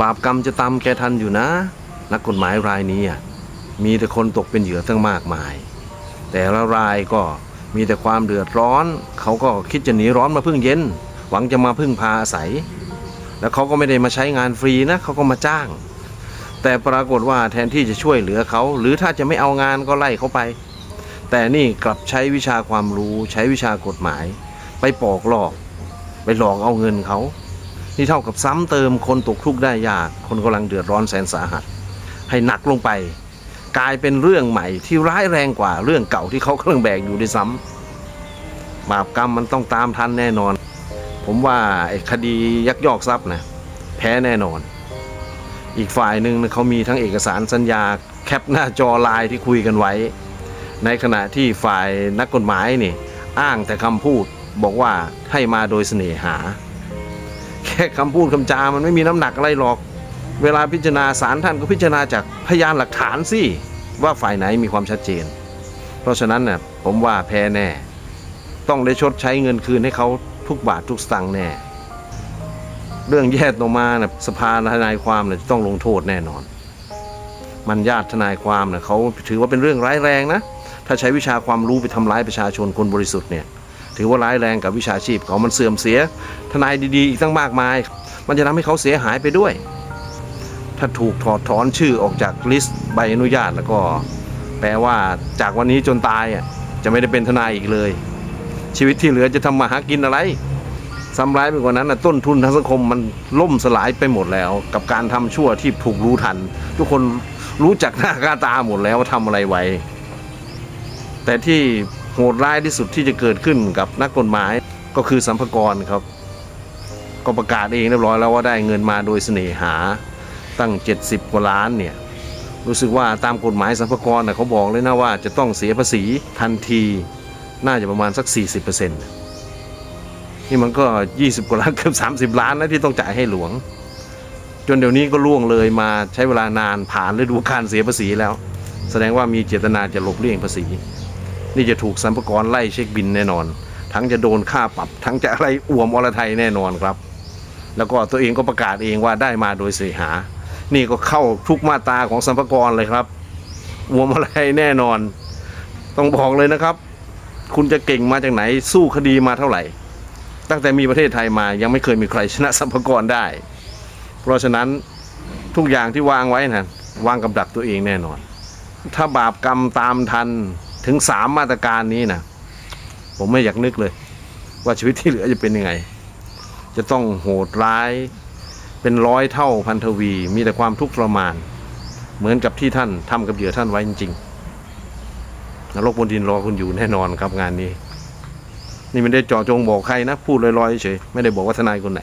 บาปกรรมจะตามแกทันอยู่นะ นักกฎหมายรายนี้อะมีแต่คนตกเป็นเหยื่อตั้งมากมาย แต่ละรายก็มีแต่ความเดือดร้อน เขาก็คิดจะหนีร้อนมาพึ่งเย็น หวังจะมาพึ่งพาอาศัย แล้วเขาก็ไม่ได้มาใช้งานฟรีนะเขาก็มาจ้าง แต่ปรากฏว่าแทนที่จะช่วยเหลือเขา หรือถ้าจะไม่เอางานก็ไล่เขาไป แต่นี่กลับใช้วิชาความรู้ใช้วิชากฎหมาย ไปปอกหลอก ไปหลอกเอาเงินเขา นี่เท่ากับซ้ำเติมคนตกทุกข์ได้ยากคนกำลังเดือดร้อนแสนสาหัส ให้หนักลงไป กลายเป็นเรื่องใหม่ที่ร้ายแรงกว่าเรื่องเก่าที่เขากำลังแบกอยู่ด้วยซ้ำบาปกรรมมันต้องตามทันแน่นอน ผมว่าไอ้คดียักยอกทรัพย์นะแพ้แน่นอน อีกฝ่ายหนึ่งเขามีทั้งเอกสารสัญญาแคปหน้าจอไลน์ที่คุยกันไว้ ในขณะที่ฝ่ายนักกฎหมายนี่ อ้างแต่คำพูดบอกว่าให้มาโดยเสน่หา ค่คำพูดคำจามันไม่มีน้ำหนักอะไรหรอก เวลาพิจารณาศาลท่านก็พิจารณาจากพยานหลักฐานสิว่าฝ่ายไหนมีความชัดเจน เพราะฉะนั้นน่ะผมว่าแพ้แน่ ต้องได้ชดใช้เงินคืนให้เขาทุกบาททุกสตังค์แน่ เรื่องแยกออกมาน่ะสภาทนายความน่ะจะต้องลงโทษแน่นอน มันญาติทนายความน่ะเขาถือว่าเป็นเรื่องร้ายแรงนะถ้าใช้วิชาความรู้ไปทำร้ายประชาชนคนบริสุทธิ์เนี่ย ถือว่าร้ายแรงกับวิชาชีพเขามันเสื่อมเสีย ทนายดีๆ อีกตั้งมากมาย มันจะทำให้เขาเสียหายไปด้วย ถ้าถูกถอดถอนชื่อออกจากลิสต์ใบอนุญาตแล้วก็ แปลว่าจากวันนี้จนตายอะจะไม่ได้เป็นทนายอีกเลย ชีวิตที่เหลือจะทำมาหากินอะไรซ้ำร้ายไปกว่านั้นนะต้นทุนทางสังคมมันล่มสลายไปหมดแล้ว กับการทำชั่วที่ถูกรู้ทัน ทุกคนรู้จักหน้าค่าตาหมดแล้วว่าทำอะไรไว้ แต่ที่ โหดร้ายที่สุดที่จะเกิดขึ้นกับนักกฎหมายก็คือสัมภากรครับ ก็ประกาศเองเรียบร้อยแล้วว่าได้เงินมาโดยเสน่หาตั้ง 70 กว่าล้านเนี่ยรู้สึกว่าตามกฎหมายสัมภากรนะเขาบอกเลยนะว่าจะต้องเสียภาษีทันทีน่าจะประมาณสัก 40%นี่มันก็ 20 กว่าล้านเกือบ30 ล้านนะที่ต้องจ่ายให้หลวง จนเดี๋ยวนี้ก็ล่วงเลยมาใช้เวลานานผ่านฤดูการเสียภาษีแล้ว แสดงว่ามีเจตนาจะหลบเลี่ยงภาษี นี่จะถูกสัมภากรไล่เช็คบินแน่นอน ทั้งจะโดนค่าปรับ ทั้งจะอะไรอ่วมอรไทยแน่นอนครับ แล้วก็ตัวเองก็ประกาศเองว่าได้มาโดยเสียหา นี่ก็เข้าทุกมาตาของสัมภากรเลยครับอ่วมอะไรแน่นอน ต้องบอกเลยนะครับ คุณจะเก่งมาจากไหนสู้คดีมาเท่าไหร่ ตั้งแต่มีประเทศไทยมายังไม่เคยมีใครชนะสัมภากรได้ เพราะฉะนั้นทุกอย่างที่วางไว้นะวางกับดักตัวเองแน่นอน ถ้าบาปกรรมตามทัน ถึงสามมาตรการนี้นะผมไม่อยากนึกเลย ว่าชีวิตที่เหลือจะเป็นยังไง จะต้องโหดร้าย เป็นร้อยเท่าพันทวี มีแต่ความทุกข์ทรมาน เหมือนกับที่ท่านทำกับเหยื่อท่านไว้จริงๆนรกบนดินรอคุณอยู่แน่นอนครับงานนี้ นี่ไม่ได้เจาะจงบอกใครนะ พูดลอยๆเฉยไม่ได้บอกว่าทนายคนไหน